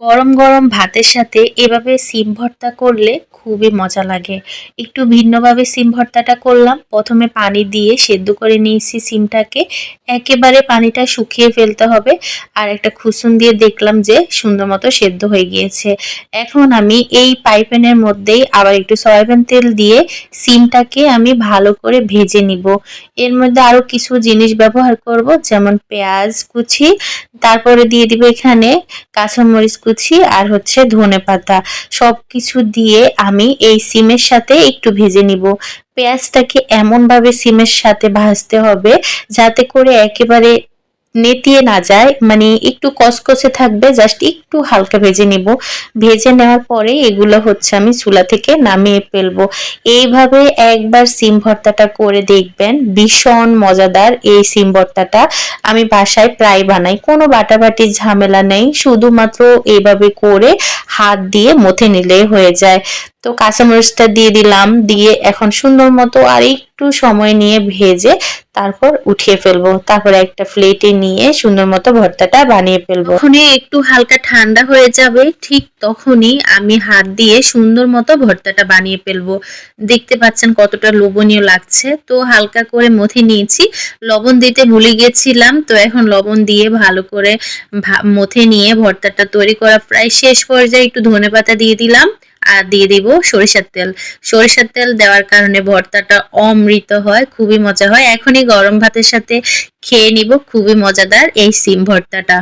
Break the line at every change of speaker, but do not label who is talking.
গরম গরম ভাতের সাথে এভাবে সিম ভর্তা করলে খুবই মজা লাগে। একটু ভিন্নভাবে সিম ভর্তাটা করলাম। প্রথমে পানি দিয়ে সেদ্ধ করে নিয়েছি সিমটাকে। একেবারে পানিটা শুকিয়ে ফেলতে হবে। আর একটা খুসুন দিয়ে দেখলাম যে সুন্দর মতো সেদ্ধ হয়ে গিয়েছে। এখন আমি এই পাইপেনের মধ্যেই আবার একটু সয়াবিন তেল দিয়ে সিমটাকে আমি ভালো করে ভেজে নিব। এর মধ্যে আরও কিছু জিনিস ব্যবহার করব, যেমন পেঁয়াজ কুচি, তারপরে দিয়ে দিব এখানে কাঁচামরিচ কুচি আর হচ্ছে ধনে পাতা। সব কিছু দিয়ে আমি এই সিমের সাথে একটু ভেজে নিব। পেঁয়াজটাকে এমনভাবে সিমের সাথে ভাজতে হবে যাতে করে একেবারে নেতিয়ে না যায় মানে একটু কসকসে থাকবে জাস্ট একটু হালকা ভেজে নিব। ভেজে নেওয়ার পরে এগুলো হচ্ছে আমি চুলা থেকে নামিয়ে ফেলব। এইভাবে একবার সিম ভর্তাটা করে দেখবেন, ভীষণ মজাদার এই সিম ভর্তাটা আমি বাসায় প্রায় বানাই। কোনো বাটাবাটির ঝামেলা নেই, শুধুমাত্র এইভাবে করে হাত দিয়ে মথে নিলেই হয়ে যায়। তো কাঁচামরিচটা দিয়ে দিলাম, দিয়ে এখন সুন্দর মতো আর একটু সময় নিয়ে ভেজে তারপর উঠিয়ে ফেলব। তারপর একটা প্লেটে নিয়ে সুন্দর মতো ভর্তাটা বানিয়ে ফেলব। যখনই একটু হালকা ঠান্ডা হয়ে যাবে, ঠিক তখনই আমি হাত দিয়ে সুন্দর মতো ভর্তাটা বানিয়ে ফেলব। দেখতে পাচ্ছেন কতটা লোভনীয় লাগছে। তো হালকা করে মথে নিয়েছি, লবণ দিতে ভুলে গেছিলাম, তো এখন লবণ দিয়ে ভালো করে মথে নিয়ে ভর্তাটা তৈরি করা প্রায় শেষ পর্যায়ে একটু ধনেপাতা দিয়ে দিলাম। আর দিয়ে দিব সরিষার তেল। সরিষার তেল দেওয়ার কারণে ভর্তাটা অমৃত হয়, খুবই মজা হয়। এখনই গরম ভাতের সাথে খেয়ে নিব, খুবই মজাদার এই সিম ভর্তাটা।